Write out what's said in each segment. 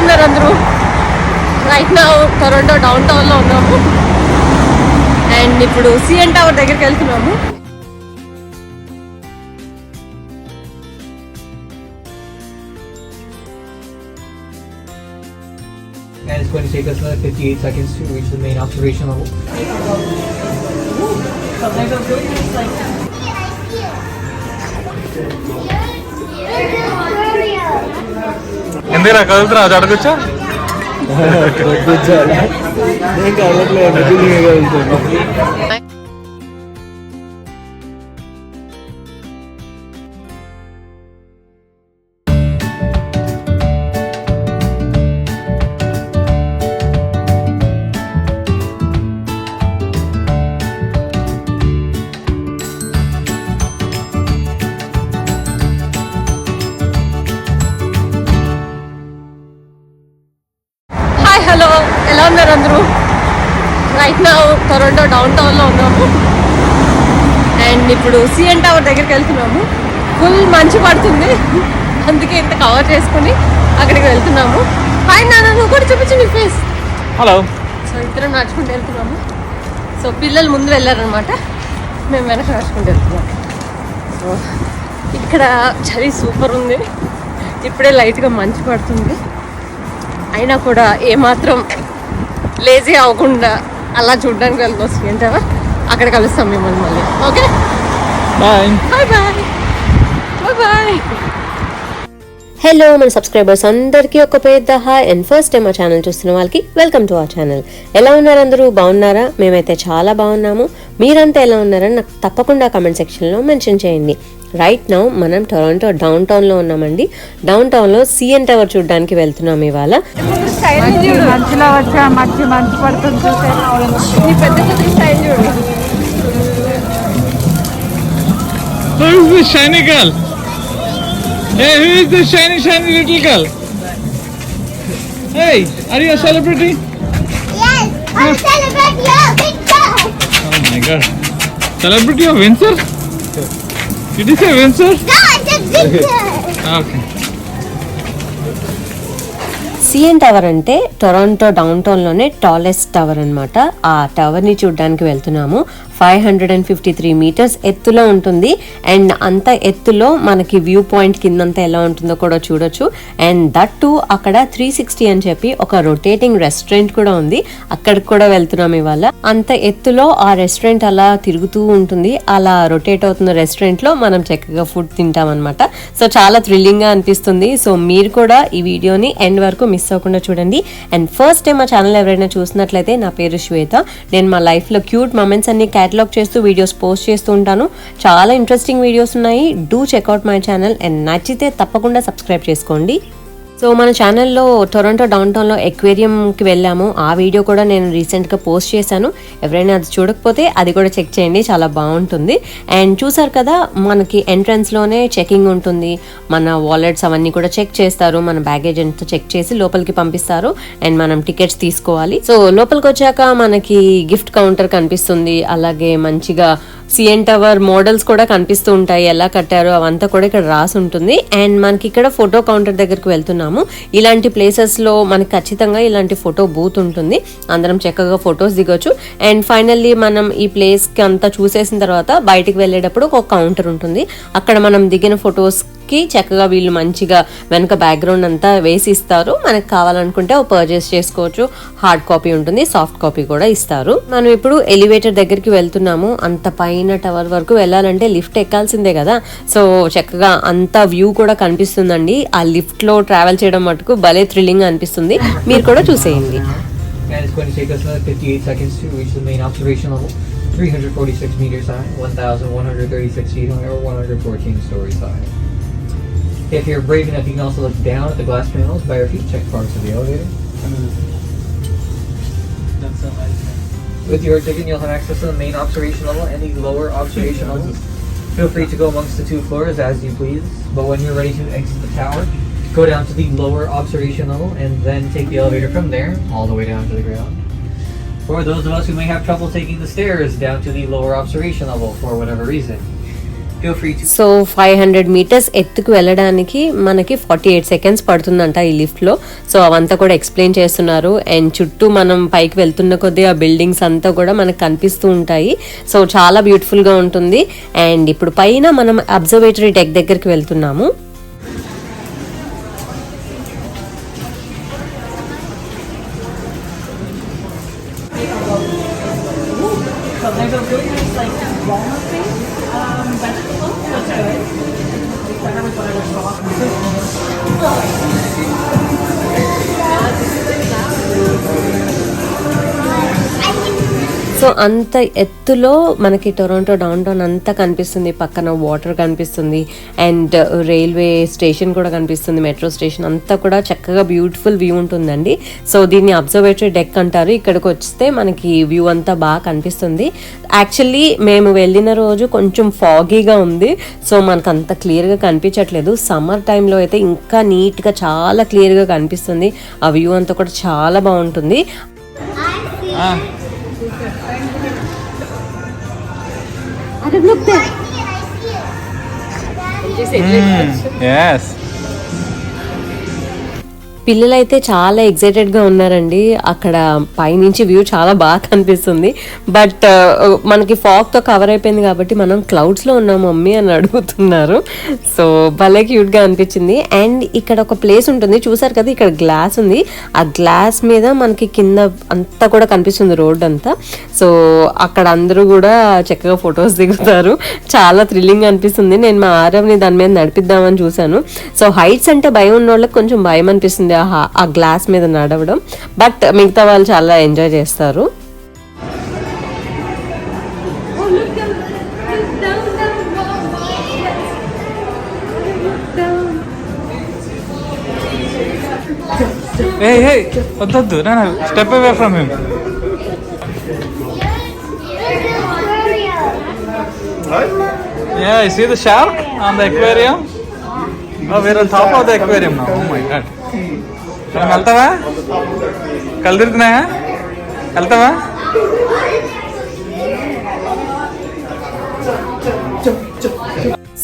ఉన్నారు అందరూ రైట్ నా టొరంటో డౌన్ టౌన్లో ఉన్నాము అండ్ ఇప్పుడు సిఎన్ టవర్ దగ్గరికి వెళ్తున్నాము And it's going to take us another 58 seconds to reach the main observation level. ఎందుకురా కదులుతున్నా అడగొచ్చా? నేను కదలట్లేదు బిల్డింగ్ కదులుతాను హాయ్ ఉన్నారు అందరూ. రైట్ నా టొరంటో డౌన్ టౌన్లో ఉన్నాము. అండ్ ఇప్పుడు సిఎన్ టవర్ దగ్గరికి వెళ్తున్నాము. ఫుల్ మంచు పడుతుంది. అందుకే ఇంత కవర్ చేసుకుని అక్కడికి వెళ్తున్నాము. హాయ్ నాన్న నువ్వు కూడా చూపించు నీ ఫేస్ హలో సో ఇద్దరం నడుచుకుంటూ వెళ్తున్నాము. సో పిల్లలు ముందు వెళ్ళారనమాట మేము వెనక నడుచుకుంటూ వెళ్తున్నాం సో ఇక్కడ చలి సూపర్ ఉంది. ఇప్పుడే లైట్గా మంచు పడుతుంది. అయినా కూడా ఏమాత్రం లేజీ అవ్వకుండా అలా చూడడానికి వెళ్తాం ఏంటవా అక్కడ కలుస్తాం మిమ్మల్ని మళ్ళీ. Okay? Bye bye bye bye bye hello మన సబ్స్క్రైబర్స్ అందరికీ ఒక పెద్ద హాయ్ అండ్ ఫస్ట్ టైం మా ఛానల్ చూస్తున్న వాళ్ళకి వెల్కమ్ టు అవర్ ఛానల్ ఎలా ఉన్నారు అందరూ? బాగున్నారా? మేమైతే చాలా బాగున్నాము. మీరంతా ఎలా ఉన్నారని నాకు తప్పకుండా కమెంట్ సెక్షన్లో మెన్షన్ చేయండి. రైట్ నౌ మనం టొరంటో డౌన్ టౌన్లో ఉన్నామండి. డౌన్ టౌన్లో సిఎన్ టవర్ చూడడానికి వెళ్తున్నాం ఇవాళ. పెద్ద Hey, who is this shiny, shiny little girl? Hey, are you a celebrity? Yes, I'm celebrating your picture. Oh my god. Celebrity of Windsor? Did you say Windsor? No, it's a picture. Okay. CN tower అంటే Toronto down టౌన్లోనే tallest tower అనమాట ఆ టవర్ని చూడడానికి వెళ్తున్నాము five hundred and fifty three metres ఎత్తులో ఉంటుంది. And అంత ఎత్తులో మనకి వ్యూ పాయింట్ కిందంతా ఎలా ఉంటుందో కూడా చూడొచ్చు. అండ్ దట్ టు అక్కడ త్రీ సిక్స్టీ అని చెప్పి ఒక రొటేటింగ్ రెస్టారెంట్ కూడా ఉంది. అక్కడికి కూడా వెళ్తున్నాం ఇవాళ. అంత ఎత్తులో ఆ రెస్టారెంట్ అలా తిరుగుతూ ఉంటుంది. అలా రొటేట్ అవుతున్న రెస్టారెంట్లో మనం చక్కగా ఫుడ్ తింటాం అనమాట సో చాలా థ్రిల్లింగ్గా అనిపిస్తుంది. సో మీరు కూడా ఈ వీడియోని ఎండ్ వరకు మిస్ అవ్వకుండా చూడండి. అండ్ ఫస్ట్ టైం మా ఛానల్ ఎవరైనా చూసినట్లయితే నా పేరు శ్వేత. నేను మా లైఫ్లో క్యూట్ మూమెంట్స్ అన్ని క్యాటలాగ్ చేస్తూ వీడియోస్ పోస్ట్ చేస్తూ ఉంటాను. చాలా ఇంట్రెస్టింగ్ వీడియోస్ ఉన్నాయి. Do check out my channel and నచ్చితే తప్పకుండా సబ్స్క్రైబ్ చేసుకోండి. సో మన ఛానల్లో టొరంటో డౌన్ టౌన్లో ఎక్వేరియంకి వెళ్ళాము. ఆ వీడియో కూడా నేను రీసెంట్గా పోస్ట్ చేశాను. ఎవరైనా అది చూడకపోతే అది కూడా చెక్ చేయండి చాలా బాగుంటుంది. అండ్ చూసారు కదా మనకి ఎంట్రన్స్లోనే చెకింగ్ ఉంటుంది. మన వాలెట్స్ అవన్నీ కూడా చెక్ చేస్తారు మన బ్యాగేజ్ అంతా చెక్ చేసి లోపలికి పంపిస్తారు అండ్ మనం టికెట్స్ తీసుకోవాలి. సో లోపలికి వచ్చాక మనకి గిఫ్ట్ కౌంటర్ కనిపిస్తుంది. అలాగే మంచిగా సిఎన్ టవర్ మోడల్స్ కూడా కనిపిస్తూ ఉంటాయి. ఎలా కట్టారో అవంతా కూడా ఇక్కడ రాసి ఉంటుంది. అండ్ మనకి ఇక్కడ ఫోటో కౌంటర్ దగ్గరికి వెళ్తున్నాము ఇలాంటి ప్లేసెస్లో మనకి ఖచ్చితంగా ఇలాంటి ఫోటో బూత్ ఉంటుంది. అందరం చక్కగా ఫొటోస్ దిగొచ్చు. అండ్ ఫైనల్లీ మనం ఈ ప్లేస్కి అంతా చూసేసిన తర్వాత బయటికి వెళ్ళేటప్పుడు ఒక కౌంటర్ ఉంటుంది. అక్కడ మనం దిగిన ఫొటోస్ కి చక్కగా వీళ్ళు మంచిగా వెనక బ్యాక్గ్రౌండ్ అంతా వేసి ఇస్తారు మనకు కావాలనుకుంటే పర్చేస్ చేసుకోవచ్చు. హార్డ్ కాపీ ఉంటుంది సాఫ్ట్ కాపీ కూడా ఇస్తారు. మనం ఇప్పుడు ఎలివేటర్ దగ్గరికి వెళ్తున్నాము. అంత పైన టవర్ వరకు వెళ్ళాలంటే లిఫ్ట్ ఎక్కాల్సిందే కదా. సో చక్కగా అంత వ్యూ కూడా కనిపిస్తుందండి. ఆ లిఫ్ట్లో ట్రావెల్ చేయడం మటుకు భలే థ్రిల్లింగ్ అనిపిస్తుంది. మీరు కూడా చూసేయండి. And it's going to take us another 58 seconds to reach the main observation level. 346 meters high, 1,136 feet high, or 114 stories high. If you're brave enough, you can also look down at the glass panels by your feet, check parts of the elevator. With your ticket, you'll have access to the main observation level and the lower observation levels. Feel free to go amongst the two floors as you please, but when you're ready to exit the tower, go down to the lower observation level and then take the elevator from there all the way down to the ground. For those of us who may have trouble taking the stairs down to the lower observation level for whatever reason, so five hundred metres ఎత్తుకు వెళ్ళడానికి మనకి forty eight seconds పడుతుందంట ఈ లిఫ్ట్లో. So అవంతా కూడా explain చేస్తున్నారు. And చుట్టూ మనం పైకి వెళ్తున్న కొద్దీ ఆ బిల్డింగ్స్ అంతా కూడా మనకు కనిపిస్తూ ఉంటాయి. సో చాలా బ్యూటిఫుల్గా ఉంటుంది. అండ్ ఇప్పుడు పైన మనం అబ్జర్వేటరీ డెక్ దగ్గరికి వెళ్తున్నాము. টাকা సో అంత ఎత్తులో మనకి టొరంటో డౌన్ టౌన్ అంతా కనిపిస్తుంది. పక్కన వాటర్ కనిపిస్తుంది. అండ్ రైల్వే స్టేషన్ కూడా కనిపిస్తుంది. మెట్రో స్టేషన్ అంతా కూడా చక్కగా బ్యూటిఫుల్ వ్యూ ఉంటుందండి. సో దీన్ని అబ్జర్వేటరీ డెక్ అంటారు. ఇక్కడికి వస్తే మనకి వ్యూ అంతా బాగా కనిపిస్తుంది. యాక్చువల్లీ మేము వెళ్ళిన రోజు కొంచెం ఫాగీగా ఉంది. సో మనకు అంత క్లియర్గా కనిపించట్లేదు. సమ్మర్ టైంలో అయితే ఇంకా నీట్గా చాలా క్లియర్గా కనిపిస్తుంది. ఆ వ్యూ అంతా కూడా చాలా బాగుంటుంది. I'd have looked there. Did you say mm. yes. పిల్లలైతే చాలా ఎగ్జైటెడ్గా ఉన్నారండి. అక్కడ పైనుంచి వ్యూ చాలా బాగా కనిపిస్తుంది. బట్ uh, మనకి ఫాగ్తో కవర్ అయిపోయింది కాబట్టి మనం క్లౌడ్స్లో ఉన్నాం మమ్మీ అని అడుగుతున్నారు. సో భలే క్యూట్గా అనిపించింది. అండ్ ఇక్కడ ఒక ప్లేస్ ఉంటుంది. చూసారు కదా ఇక్కడ గ్లాస్ ఉంది. ఆ గ్లాస్ మీద మనకి కింద అంతా కూడా కనిపిస్తుంది రోడ్ అంతా. సో అక్కడ అందరూ కూడా చక్కగా ఫొటోస్ దిగుతారు. చాలా థ్రిల్లింగ్ అనిపిస్తుంది. నేను మా ఆరవ్ని దాని మీద నడిపిద్దామని చూశాను. సో హైట్స్ అంటే భయం ఉన్న వాళ్ళకి కొంచెం భయం అనిపిస్తుంది. ఆ హా- ఆ గ్లాస్ మీద నడవడం బట్ మిగతా వాళ్ళు చాలా ఎంజాయ్ చేస్తారు హే హే వద్దొద్దు నా step away from him Yeah, you see the shark on the aquarium? Oh, we're on top of the aquarium now. Oh my god. మనం వెళ్తావా? కళ్ళు తిరుగుతున్నాయా? వెళ్తావా?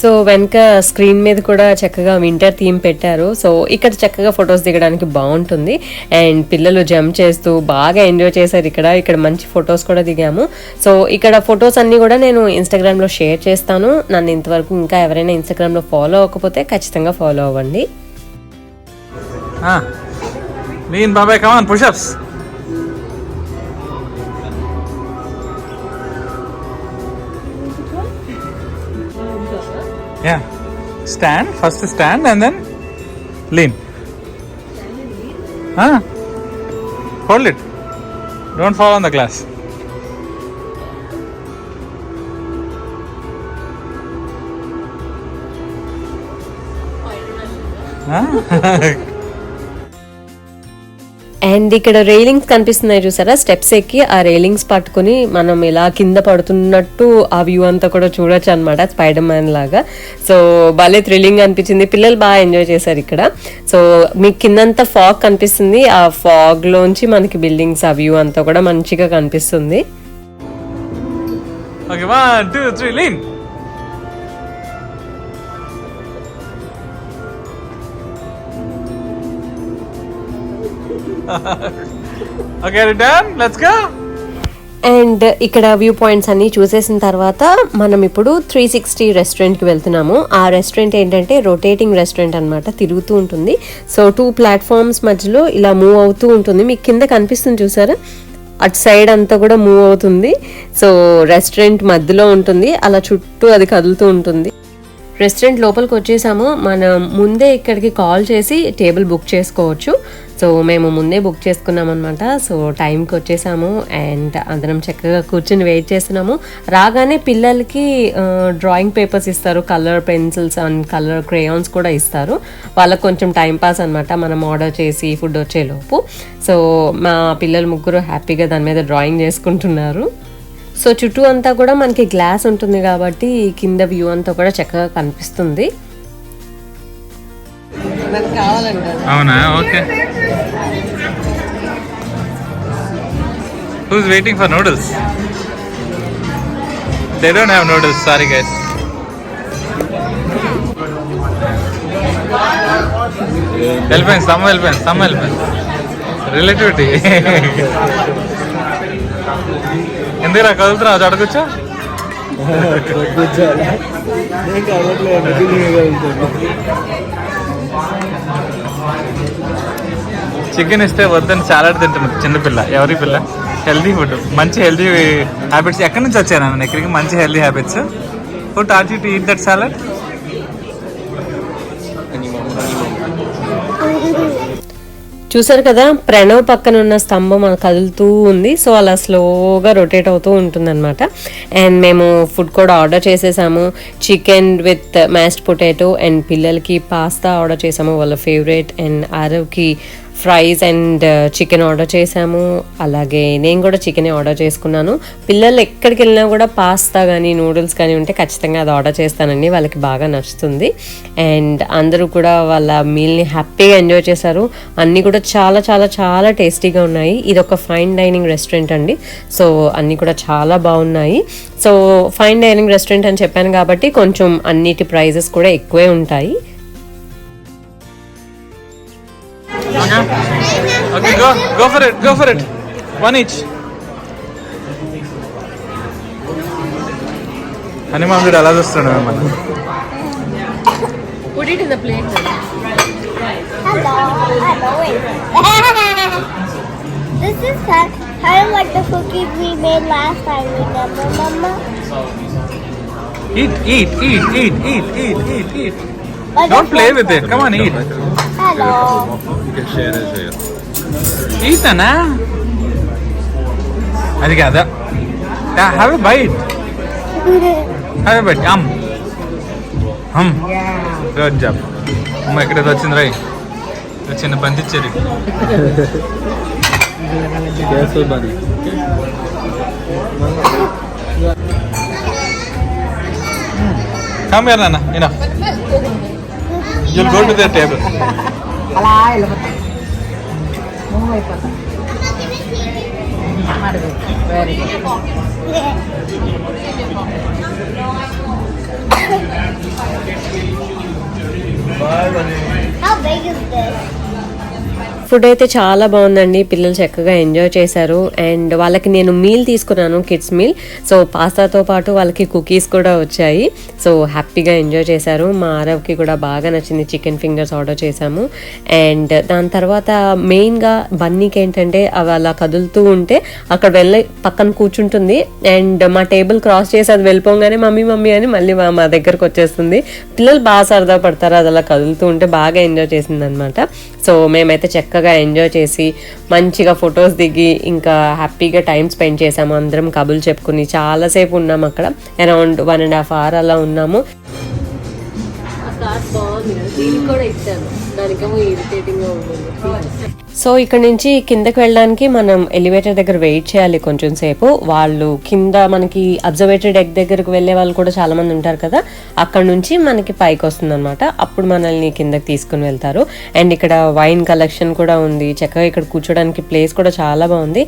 సో వెనక స్క్రీన్ మీద కూడా చక్కగా వింటర్ థీమ్ పెట్టారు. సో ఇక్కడ చక్కగా ఫొటోస్ దిగడానికి బాగుంటుంది. అండ్ పిల్లలు జంప్ చేస్తూ బాగా ఎంజాయ్ చేశారు ఇక్కడ. ఇక్కడ మంచి ఫొటోస్ కూడా దిగాము. సో ఇక్కడ ఫొటోస్ అన్నీ కూడా నేను ఇన్స్టాగ్రామ్లో షేర్ చేస్తాను. నన్ను ఇంతవరకు ఇంకా ఎవరైనా ఇన్స్టాగ్రామ్లో ఫాలో అవ్వకపోతే ఖచ్చితంగా ఫాలో అవ్వండి. Lean, Baba, come on, push ups. Yeah. Stand, first stand and then lean. Ah. Hold it. Don't fall on the glass. Ah. And ఇక్కడ రైలింగ్స్ కనిపిస్తున్నాయి చూసారా? స్టెప్స్ ఎక్కి ఆ రైలింగ్స్ పట్టుకొని మనం ఇలా కింద పడుతున్నట్టు ఆ వ్యూ అంతా కూడా చూడొచ్చు అనమాట స్పైడర్ మ్యాన్ లాగా. సో భలే థ్రిల్లింగ్ అనిపించింది. పిల్లలు బాగా ఎంజాయ్ చేశారు ఇక్కడ. సో మీకు కిందంతా ఫాగ్ కనిపిస్తుంది. ఆ ఫాగ్ లోంచి మనకి బిల్డింగ్స్ ఆ వ్యూ అంతా కూడా మంచిగా కనిపిస్తుంది. Okay one two three lean okay are let's go and ఇక్కడ వ్యూ పాయింట్స్ అన్ని చూసేసిన తర్వాత మనం ఇప్పుడు త్రీ సిక్స్టీ రెస్టారెంట్కి వెళ్తున్నాము. ఆ రెస్టారెంట్ ఏంటంటే రొటేటింగ్ రెస్టారెంట్ అన్నమాట తిరుగుతూ ఉంటుంది. సో టూ ప్లాట్ఫామ్స్ మధ్యలో ఇలా మూవ్ అవుతూ ఉంటుంది. మీకు కింద కనిపిస్తుంది చూసారా? అటు సైడ్ అంతా కూడా మూవ్ అవుతుంది. సో రెస్టారెంట్ మధ్యలో ఉంటుంది. అలా చుట్టూ అది కదులుతూ ఉంటుంది. రెస్టారెంట్ లోపలికి వచ్చేసాము. మనం ముందే ఇక్కడికి కాల్ చేసి టేబుల్ బుక్ చేసుకోవచ్చు. సో మేము ముందే బుక్ చేసుకున్నాం అనమాట సో టైంకి వచ్చేసాము. అండ్ అందరం చక్కగా కూర్చుని వెయిట్ చేస్తున్నాము. రాగానే పిల్లలకి డ్రాయింగ్ పేపర్స్ ఇస్తారు. Colour pencils and colour crayons కూడా ఇస్తారు. వాళ్ళకి కొంచెం టైం పాస్ అనమాట మనం ఆర్డర్ చేసి ఫుడ్ వచ్చేలోపు సో మా పిల్లలు ముగ్గురు హ్యాపీగా దాని మీద డ్రాయింగ్ చేసుకుంటున్నారు. సో చుట్టూ అంతా కూడా మనకి గ్లాస్ ఉంటుంది కాబట్టి కింద వ్యూ అంతా కూడా చక్కగా కనిపిస్తుంది. అవునా? Waiting for noodles they don't have noodles sorry guys వెళ్ళిపోయింది సమ్మ వెళ్ళిపోయింది సమ్మ వెళ్ళిపోయింది రిలేటివిటీ ఎందుకురా కదులుతున్నావు అటు అడగొచ్చా కూర్చోాలి చికెన్ ఇస్తే వద్దని సాలడ్ తింటున్నది చిన్నపిల్ల ఎవరి పిల్ల? హెల్దీ ఫుడ్ మంచి హెల్దీ హ్యాబిట్స్ ఎక్కడి నుంచి వచ్చాను నేను ఇక్కడికి మంచి healthy habits food are you to eat that salad చూసారు కదా ప్రణవ్ పక్కన ఉన్న స్తంభం కదులుతూ ఉంది. సో అలా స్లోగా రొటేట్ అవుతూ ఉంటుంది అనమాట అండ్ మేము ఫుడ్ కూడా ఆర్డర్ చేసేసాము. Chicken with mashed potato and పిల్లలకి పాస్తా ఆర్డర్ చేసాము. వాళ్ళ ఫేవరెట్ అండ్ ఆరవ్కి ఫ్రైస్ అండ్ చికెన్ ఆర్డర్ చేసాము అలాగే నేను కూడా చికెన్ ఆర్డర్ చేసుకున్నాను. పిల్లలు ఎక్కడికి వెళ్ళినా కూడా పాస్తా కానీ నూడిల్స్ కానీ ఉంటే ఖచ్చితంగా అది ఆర్డర్ చేస్తానండి. వాళ్ళకి బాగా నచ్చుతుంది. అండ్ అందరూ కూడా వాళ్ళ మీల్ని హ్యాపీగా ఎంజాయ్ చేశారు. అన్నీ కూడా చాలా చాలా చాలా టేస్టీగా ఉన్నాయి. ఇది ఒక ఫైన్ డైనింగ్ రెస్టారెంట్ అండి. సో అన్నీ కూడా చాలా బాగున్నాయి. సో ఫైన్ డైనింగ్ రెస్టారెంట్ అని చెప్పాను కాబట్టి కొంచెం అన్నిటి ప్రైజెస్ కూడా ఎక్కువే ఉంటాయి. Okay. Okay, go. Go for it. Go for it. One each. హనుమానుడు అలా చూస్తున్నాడు మిమ్మల్ని Put it in the plate. This is how of like the cookies we made last time, remember, Mama? Eat, eat, eat, eat, eat, eat, eat, eat. Don't play with it. Come on, eat. Hello. On eat Hello. Eat అది కాదా? Have a bite have a bite um hmm good job అమ్మ ఎక్కడైతే వచ్చింది రై చిన్న బంతి చెరి కేసరి కమ్ here నాన్న. Enough. You'll go to their table. అలా వెళ్ళిపోతాం మూవ్ అయిపోతాం very good How big is this? Food అయితే చాలా బాగుందండి. పిల్లలు చక్కగా ఎంజాయ్ చేశారు. అండ్ వాళ్ళకి నేను మీల్ తీసుకున్నాను కిడ్స్ మీల్. సో పాస్తాతో పాటు వాళ్ళకి కుకీస్ కూడా వచ్చాయి. సో హ్యాపీగా ఎంజాయ్ చేశారు. మా ఆరవ్కి కూడా బాగా నచ్చింది చికెన్ ఫింగర్స్ ఆర్డర్ చేశాము. అండ్ దాని తర్వాత మెయిన్గా బన్నీకి ఏంటంటే అవి అలా కదులుతూ ఉంటే అక్కడ వెళ్ళి పక్కన కూర్చుంటుంది. అండ్ మా టేబుల్ క్రాస్ చేసి అది వెళ్ళిపోగానే మమ్మీ మమ్మీ అని మళ్ళీ మా మా దగ్గరకు వచ్చేస్తుంది. పిల్లలు బాగా సరదా పడతారు. అది అలా కదులుతూ ఉంటే బాగా ఎంజాయ్ చేసింది అనమాట సో మేమైతే చక్కగా ఎంజాయ్ చేసి మంచిగా ఫొటోస్ దిగి ఇంకా హ్యాపీగా టైం స్పెండ్ చేసాము అందరం కబులు చెప్పుకుని చాలాసేపు ఉన్నాము అక్కడ. Around one and half hour అలా ఉన్నాము. సో ఇక్కడ నుంచి కిందకి వెళ్ళడానికి మనం ఎలివేటర్ దగ్గర వెయిట్ చేయాలి కొంచెం సేపు. వాళ్ళు కింద మనకి అబ్జర్వేటర్ డెక్ దగ్గరకు వెళ్ళే వాళ్ళు కూడా చాలా మంది ఉంటారు కదా అక్కడ నుంచి మనకి పైకి వస్తుంది అనమాట అప్పుడు మనల్ని కిందకి తీసుకుని వెళ్తారు. అండ్ ఇక్కడ వైన్ కలెక్షన్ కూడా ఉంది. చక్కగా ఇక్కడ కూర్చోడానికి ప్లేస్ కూడా చాలా బాగుంది.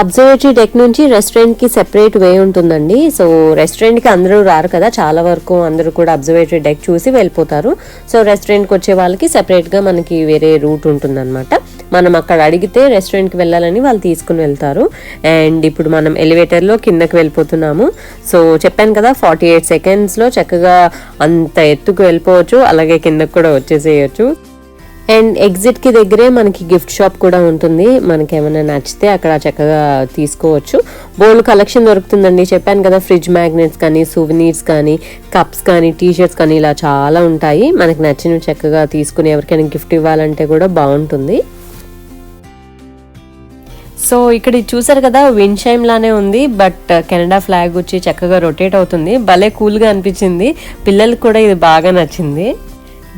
అబ్జర్వేటరీ డెక్ నుంచి రెస్టారెంట్కి సెపరేట్ వే ఉంటుందండి. సో రెస్టారెంట్కి అందరూ రారు కదా చాలా వరకు అందరూ కూడా అబ్జర్వేటరీ డెక్ చూసి వెళ్ళిపోతారు. సో రెస్టారెంట్కి వచ్చే వాళ్ళకి సెపరేట్గా మనకి వేరే రూట్ ఉంటుందన్నమాట. మనం అక్కడ అడిగితే రెస్టారెంట్కి వెళ్ళాలని వాళ్ళు తీసుకుని వెళ్తారు. అండ్ ఇప్పుడు మనం ఎలివేటర్లో కిందకి వెళ్ళిపోతున్నాము. సో చెప్పాను కదా ఫార్టీ ఎయిట్ సెకండ్స్లో చక్కగా అంత ఎత్తుకు వెళ్ళిపోవచ్చు. అలాగే కిందకు కూడా వచ్చేసేయచ్చు. అండ్ ఎగ్జిట్కి దగ్గరే మనకి గిఫ్ట్ షాప్ కూడా ఉంటుంది. మనకి ఏమైనా నచ్చితే అక్కడ చక్కగా తీసుకోవచ్చు. బోల్డ్ కలెక్షన్ దొరుకుతుందండి. చెప్పాను కదా ఫ్రిడ్జ్ మ్యాగ్నెట్స్ కానీ సువినీర్స్ కానీ కప్స్ కానీ టీషర్ట్స్ కానీ ఇలా చాలా ఉంటాయి. మనకి నచ్చినవి చక్కగా తీసుకుని ఎవరికైనా గిఫ్ట్ ఇవ్వాలంటే కూడా బాగుంటుంది. సో ఇక్కడ చూసారు కదా విండ్ షైమ్ లానే ఉంది. బట్ కెనడా ఫ్లాగ్ వచ్చి చక్కగా రొటేట్ అవుతుంది. భలే కూల్గా అనిపించింది. పిల్లలకు కూడా ఇది బాగా నచ్చింది.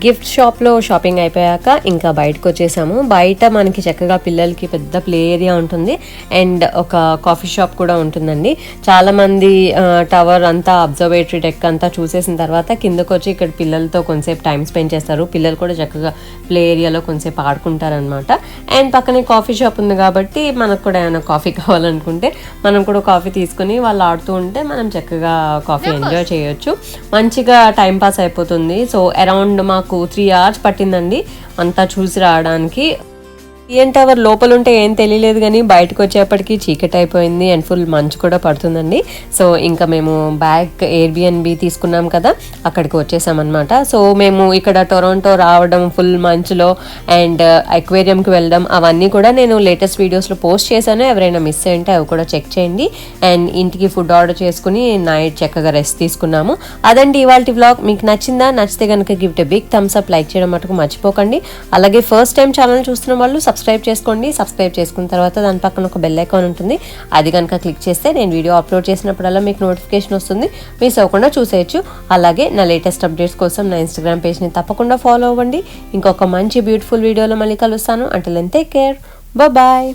గిఫ్ట్ షాప్లో షాపింగ్ అయిపోయాక ఇంకా బయటకు వచ్చేసాము బయట మనకి చక్కగా పిల్లలకి పెద్ద ప్లే ఏరియా ఉంటుంది. అండ్ ఒక కాఫీ షాప్ కూడా ఉంటుందండి. చాలా మంది టవర్ అంతా అబ్జర్వేటరీ డెక్ అంతా చూసేసిన తర్వాత కిందకు వచ్చి ఇక్కడ పిల్లలతో కొంతసేపు టైం స్పెండ్ చేస్తారు. పిల్లలు కూడా చక్కగా ప్లే ఏరియాలో కొంతసేపు ఆడుకుంటారనమాట అండ్ పక్కనే కాఫీ షాప్ ఉంది కాబట్టి మనకు కూడా ఏమైనా కాఫీ కావాలనుకుంటే మనం కూడా కాఫీ తీసుకుని వాళ్ళు ఆడుతూ ఉంటే మనం చక్కగా కాఫీ ఎంజాయ్ చేయొచ్చు. మంచిగా టైం పాస్ అయిపోతుంది. సో అరౌండ్ మాకు మాకు త్రీ అవర్స్ పట్టిందండి. అంతా చూసి రావడానికి సిఎన్ టవర్ లోపల ఉంటే ఏం తెలియలేదు కానీ బయటకు వచ్చేప్పటికి చీకటి అయిపోయింది అండ్ ఫుల్ మంచు కూడా పడుతుందండి. సో ఇంకా మేము బ్యాక్ ఎయిర్బిఎన్బి తీసుకున్నాం కదా అక్కడికి వచ్చేసామన్నమాట సో మేము ఇక్కడ టొరంటో రావడం ఫుల్ మంచులో అండ్ అక్వేరియంకి వెళ్ళడం అవన్నీ కూడా నేను లేటెస్ట్ వీడియోస్లో పోస్ట్ చేశాను. ఎవరైనా మిస్ అయ్యింటే అవి కూడా చెక్ చేయండి. అండ్ ఇంటికి ఫుడ్ ఆర్డర్ చేసుకుని నైట్ చక్కగా రెస్ట్ తీసుకున్నాము. అదండి ఇవాళ వ్లాగ్. మీకు నచ్చిందా? నచ్చితే కనుక gift big thumbs up like చేయడం మటుకు మర్చిపోకండి. అలాగే ఫస్ట్ టైం ఛానల్ చూస్తున్న వాళ్ళు సబ్స్క్రైబ్ చేసుకోండి. సబ్స్క్రైబ్ చేసుకున్న తర్వాత దాని పక్కన ఒక బెల్ ఐకాన్ ఉంటుంది. అది కనుక క్లిక్ చేస్తే నేను వీడియో అప్లోడ్ చేసినప్పుడల్లా మీకు నోటిఫికేషన్ వస్తుంది. మిస్ అవ్వకుండా చూసేయచ్చు. అలాగే నా లేటెస్ట్ అప్డేట్స్ కోసం నా ఇన్స్టాగ్రామ్ పేజ్ని తప్పకుండా ఫాలో అవ్వండి. ఇంకొక మంచి బ్యూటిఫుల్ వీడియోలో మళ్ళీ కలుస్తాను. అంటే టేక్ కేర్ బాయ్